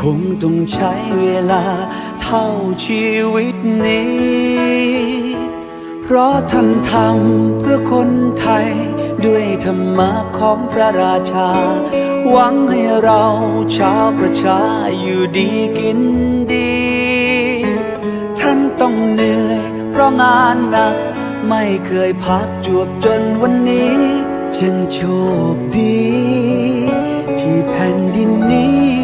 คงต้องใช้เวลาเท่าชีวิตนี้ เพราะท่านทำเพื่อคนไทย ด้วยธรรมะของพระราชา หวังให้เราชาวประชาอยู่ดีกินดี ท่านต้องเหนื่อยเพราะงานหนัก ไม่เคยพักจวบจนวันนี้ จึงโชคดี ที่แผ่นดินนี้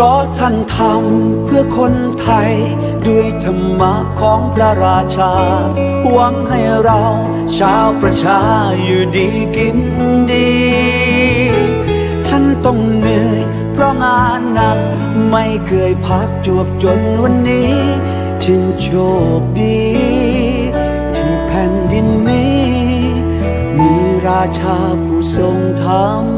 พราะท่านทำเพื่อคนไทย ด้วยธรรมะของพระราชา หวังให้เราชาวประชาอยู่ดีกินดี ท่านต้องเหนื่อยเพราะงานหนัก ไม่เคยพักจวบจนวันนี้ จึงโชคดี ที่แผ่นดินนี้ มีราชาผู้ทรงธรรม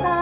เ